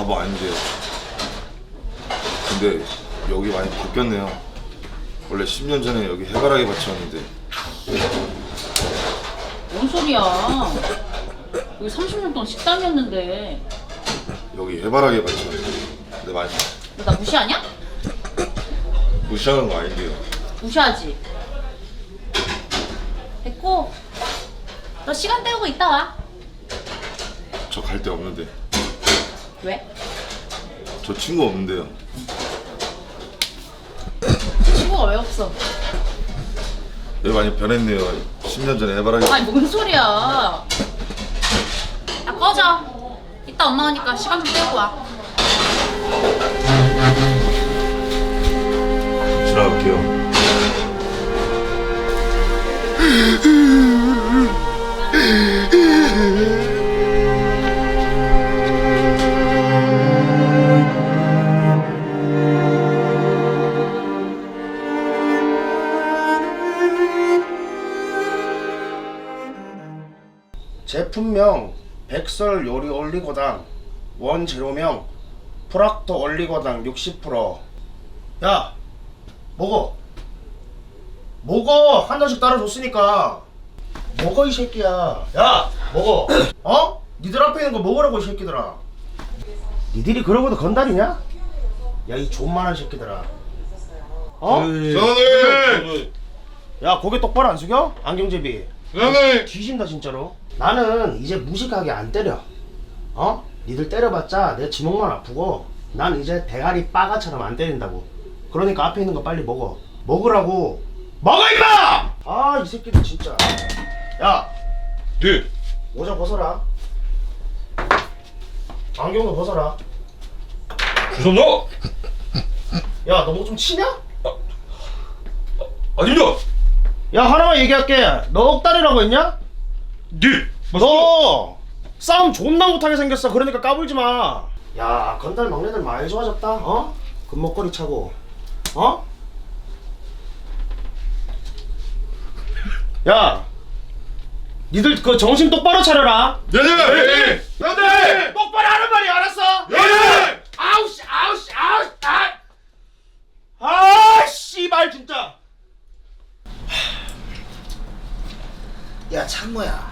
바보 아닌데요. 근데 여기 많이 바뀌었네요. 원래 10년 전에 여기 해바라기 밭이었는데 뭔 소리야? 여기 30년 동안 식당이었는데 여기 해바라기 밭이었는데 근데 많이 너 나 무시하냐? 무시하는 거 아닌데요. 무시하지. 됐고 너 시간 때우고 있다 와. 저 갈 데 없는데 왜? 저 친구 없는데요. 친구가 왜 없어? 여기 많이 변했네요. 10년 전에 해바라기 아니 뭔 소리야? 야 꺼져. 이따 엄마 오니까 시간 좀 때우고 와. 지나갈게요. 제품명 백설 요리 올리고당 원재료명 프락토 올리고당 60%야 먹어. 먹어. 한 잔씩 따라줬으니까. 먹어 이 새끼야. 야 먹어. 어? 니들 앞에 있는 거 먹으라고 이 새끼들아. 니들이 그러고도 건달이냐? 야 이 존만한 새끼들아. 어? 저는 야 고개 똑바로 안 숙여? 안경제비. 저는 뒤진다 진짜로 나는 이제 무식하게 안 때려 어? 니들 때려봤자 내 지목만 아프고 난 이제 대가리 빠가처럼 안 때린다고 그러니까 앞에 있는 거 빨리 먹어 먹으라고 먹어 임마! 아 이 새끼들 진짜 야 네. 모자 벗어라 안경도 벗어라 죄송합니다. 야 너 뭐 좀 치냐? 아닙니다. 야 하나만 얘기할게 너 억다리라고 했냐? 네. 너 싸움 존나 못하게 생겼어. 그러니까 까불지 마. 야 건달 막내들 많이 좋아졌다. 어? 금목걸이 차고. 어? 야, 니들 그 정신 똑바로 차려라. 네네. 네. 네. 똑바로 하는 말이 알았어? 네. 아우 씨, 아우 씨, 아우 씨, 아, 아 씨발 진짜. 야 창모야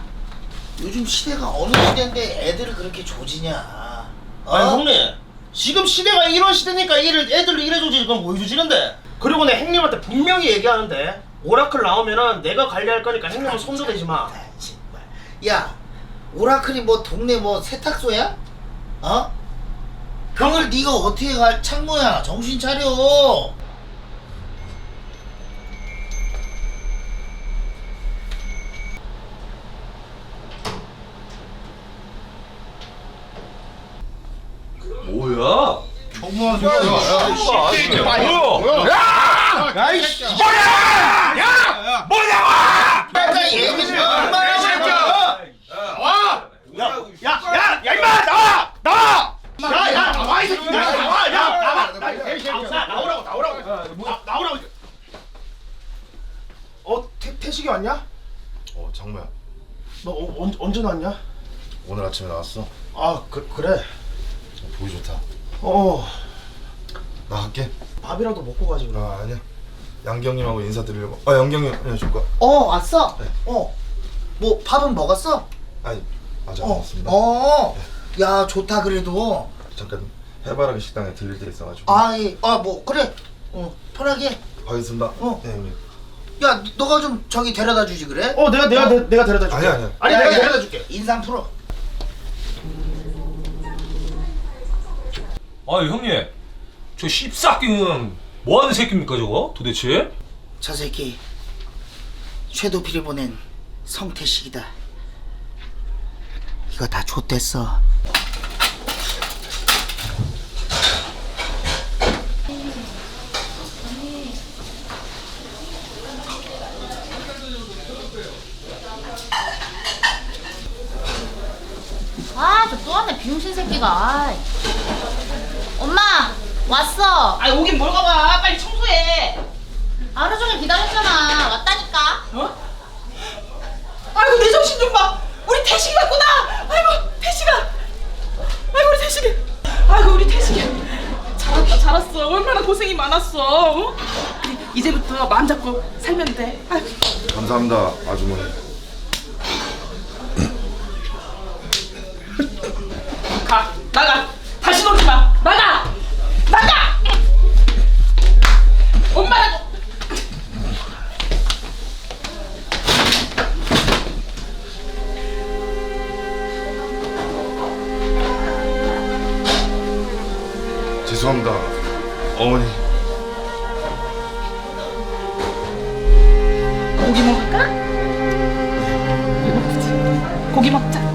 요즘 시대가 어느 시대인데 애들을 그렇게 조지냐 어? 아니 형님, 지금 시대가 이런 시대니까 이를 애들로 이래주지 그건 보여주지는데. 그리고 내 형님한테 분명히 얘기하는데 오라클 나오면은 내가 관리할 거니까 형님은 손도 대지 마. 아, 정말. 야 오라클이 뭐 동네 뭐 세탁소야? 어? 그걸 네가 어떻게 갈 창모야 정신 차려 뭐야? 청무한 새끼야. 뭐야? 야이씨. 내가 얘기를 얼마나 하니까 야, 야, 야, 야, 임마 나와, 나와. 야, 야, 나와 이 새끼 야, 나와, 야, 나와. 나, 이 새끼야, 나오라고, 나오라고. 나, 나오라고. 어, 태, 태식이 왔냐? 어 장모야. 너 어, 언, 언제 왔냐? 오늘 아침에 나왔어. 아, 그, 그래. 보기 좋다. 어, 나 갈게. 밥이라도 먹고 가지 그럼. 아 아니야. 양경님하고 인사드리려고. 아 양경님 안녕하십니까. 어 왔어? 어뭐 밥은 먹었어? 아니 아직 안 어, 왔습니다. 어. 야 좋다 그래도 잠깐 해바라기 식당에 들릴 때 있어가지고. 아아뭐 그래 어 편하게 가겠습니다. 어. 네 형님. 야 너가 좀 저기 데려다 주지 그래? 어, 내가 내가 내, 내가 데려다 줄게. 아니야, 아니야. 아니, 야, 내가 야, 데려다 줄게. 인상 풀어 아 형님, 저 씹삭기는 뭐 하는 새끼입니까 저거? 도대체? 저 새끼 쇠도피를 보낸 성태식이다 이거 다 좆됐어 아 저 또 왔네 비용신 새끼가. 아이. 엄마 왔어. 아 오긴 뭘 가봐. 빨리 청소해. 하루 종일 기다렸잖아. 왔다니까. 어? 아이고 내 정신 좀 봐. 우리 태식이 왔구나. 아이고 태식아. 아이고 우리 태식이. 아이고 우리 태식이. 잘왔다 잘왔어. 얼마나 고생이 많았어. 어? 이제부터 마음 잡고 살면 돼. 아이고. 감사합니다, 아주머니. 죄송합니다. 어머니. 고기 먹을까? 고기 먹자.